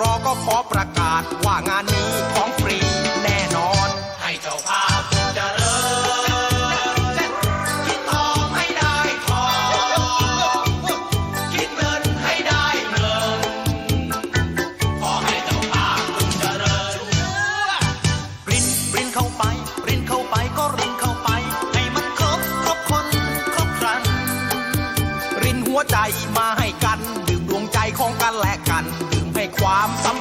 รอก็ขอประกาศว่างานนี้ของฟรีแน่นอน ให้เจ้าภาพเจริญคิดทองให้ได้ทองคิดเงินให้ได้เงินขอให้เจ้าภาพเจริญรินรินเข้าไป รินเข้าไปก็รินเข้าไป ให้มันครบครบคนครบครัน รินหัวใจมาให้กันดื่มดวงใจของกันและกัน ความสัม